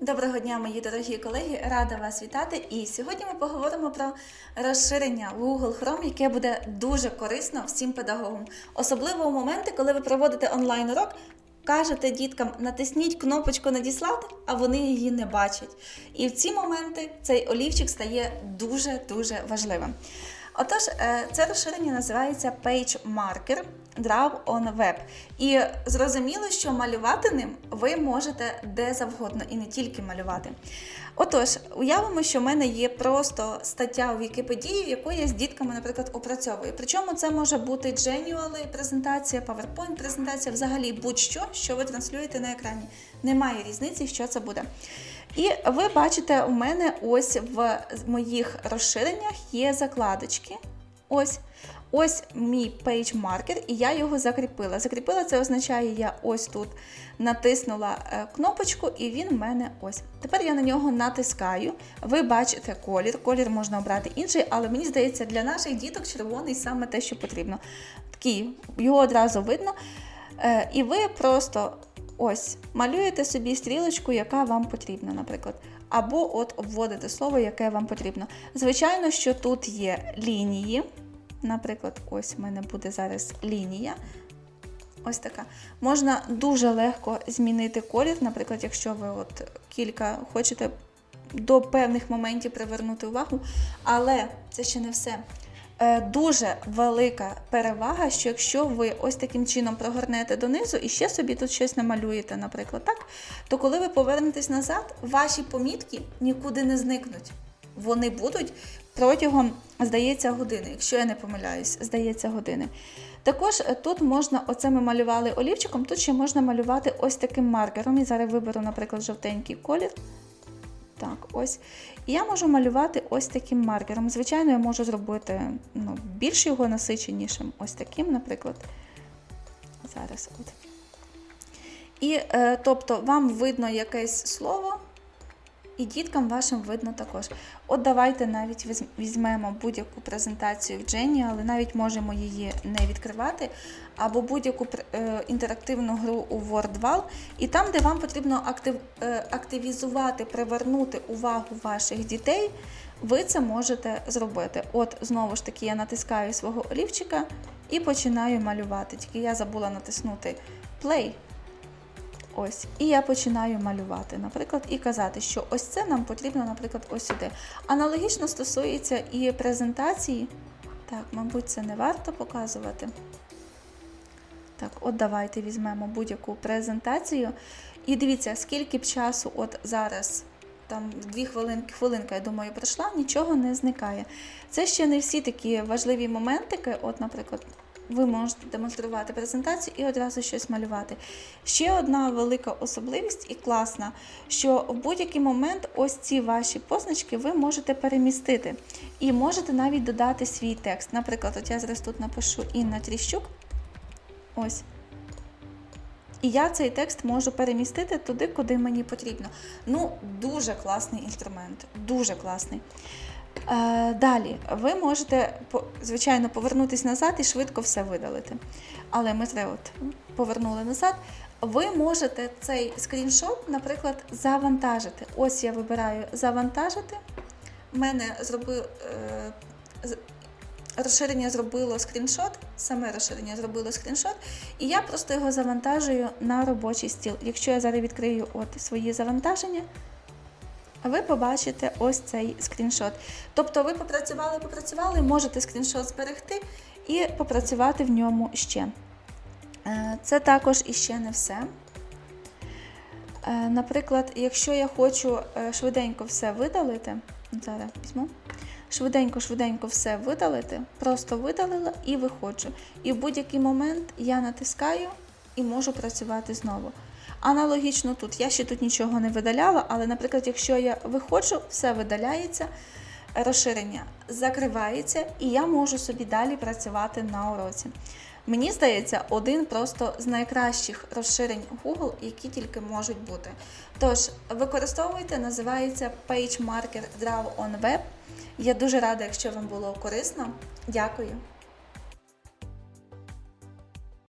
Доброго дня, мої дорогі колеги! Рада вас вітати. І сьогодні ми поговоримо про розширення Google Chrome, яке буде дуже корисно всім педагогам, особливо у моменти, коли ви проводите онлайн урок. Кажете діткам, натисніть кнопочку надіслати, а вони її не бачать. І в ці моменти цей олівчик стає дуже дуже важливим. Отож, е, це розширення називається Page Marker Draw on Web. І зрозуміло, що малювати ним ви можете де завгодно і не тільки малювати. Отож, уявимо, що в мене є просто стаття у Вікіпедії, яку я з дітками, наприклад, опрацьовую. Причому це може бути дженюали презентація, PowerPoint презентація, взагалі будь-що, що ви транслюєте на екрані. Немає різниці, що це буде. І ви бачите, у мене ось в моїх розширеннях є закладочки. Ось. Ось мій marker, і я його закріпила. Закріпила це означає, я ось тут натиснула е, кнопочку, і він в мене ось. Тепер я на нього натискаю. Ви бачите колір. Колір можна обрати інший, але мені здається, для наших діток червоний саме те, що потрібно. Такий, його одразу видно. Е, І ви просто ось малюєте собі стрілочку, яка вам потрібна, наприклад. Або от обводите слово, яке вам потрібно. Звичайно, що тут є лінії. Наприклад, ось в мене буде зараз лінія. Ось така. Можна дуже легко змінити колір, наприклад, якщо ви от кілька хочете до певних моментів привернути увагу. Але це ще не все. Е, Дуже велика перевага, що якщо ви ось таким чином прогорнете донизу і ще собі тут щось намалюєте, наприклад, так, то коли ви повернетесь назад, ваші помітки нікуди не зникнуть. Вони будуть протягом, здається, години, якщо я не помиляюсь, здається, години. Також е, тут можна, оце ми малювали олівчиком, тут ще можна малювати ось таким маркером. І зараз виберу, наприклад, жовтенький колір. Так, ось. І я можу малювати ось таким маркером. Звичайно, я можу зробити ну, більш його насиченішим, ось таким, наприклад. Зараз от. І е, тобто вам видно якесь слово, і діткам вашим видно також. От давайте навіть візьмемо будь-яку презентацію в Джені, але навіть можемо її не відкривати, або будь-яку е, інтерактивну гру у WordWall, і там, де вам потрібно е, активізувати, привернути увагу ваших дітей, ви це можете зробити. От знову ж таки я натискаю свого олівчика і починаю малювати. Тільки я забула натиснути Play. Ось, і я починаю малювати, наприклад, і казати, що ось це нам потрібно, наприклад, ось сюди. Аналогічно стосується і презентації. Так, мабуть, це не варто показувати. Так, от давайте візьмемо будь-яку презентацію. І дивіться, скільки б часу, от зараз, там дві хвилинки, хвилинка, я думаю, пройшла, нічого не зникає. Це ще не всі такі важливі моментики. От, наприклад, ви можете демонструвати презентацію і одразу щось малювати. Ще одна велика особливість і класна, що в будь-який момент ось ці ваші позначки ви можете перемістити. І можете навіть додати свій текст. Наприклад, от я зараз тут напишу Інна Тріщук. Ось. І я цей текст можу перемістити туди, куди мені потрібно. Ну, дуже класний інструмент, дуже класний. Е, далі, ви можете, звичайно, повернутися назад і швидко все видалити. Але ми це от повернули назад. Ви можете цей скріншот, наприклад, завантажити. Ось я вибираю завантажити. У мене зробив, е, розширення зробило скріншот, саме розширення зробило скріншот, і я просто його завантажую на робочий стіл. Якщо я зараз відкрию от свої завантаження, ви побачите ось цей скріншот. Тобто ви попрацювали, попрацювали, можете скріншот зберегти і попрацювати в ньому ще. Е, Це також іще не все. Е, Наприклад, якщо я хочу е, швиденько все видалити, зараз візьму. Швиденько-швиденько все видалити, просто видалила і виходжу. І в будь-який момент я натискаю і можу працювати знову. Аналогічно тут. Я ще тут нічого не видаляла, але, наприклад, якщо я виходжу, все видаляється, розширення закривається, і я можу собі далі працювати на уроці. Мені здається, один просто з найкращих розширень Google, які тільки можуть бути. Тож, використовуйте, називається Page Marker Draw on Web. Я дуже рада, якщо вам було корисно. Дякую.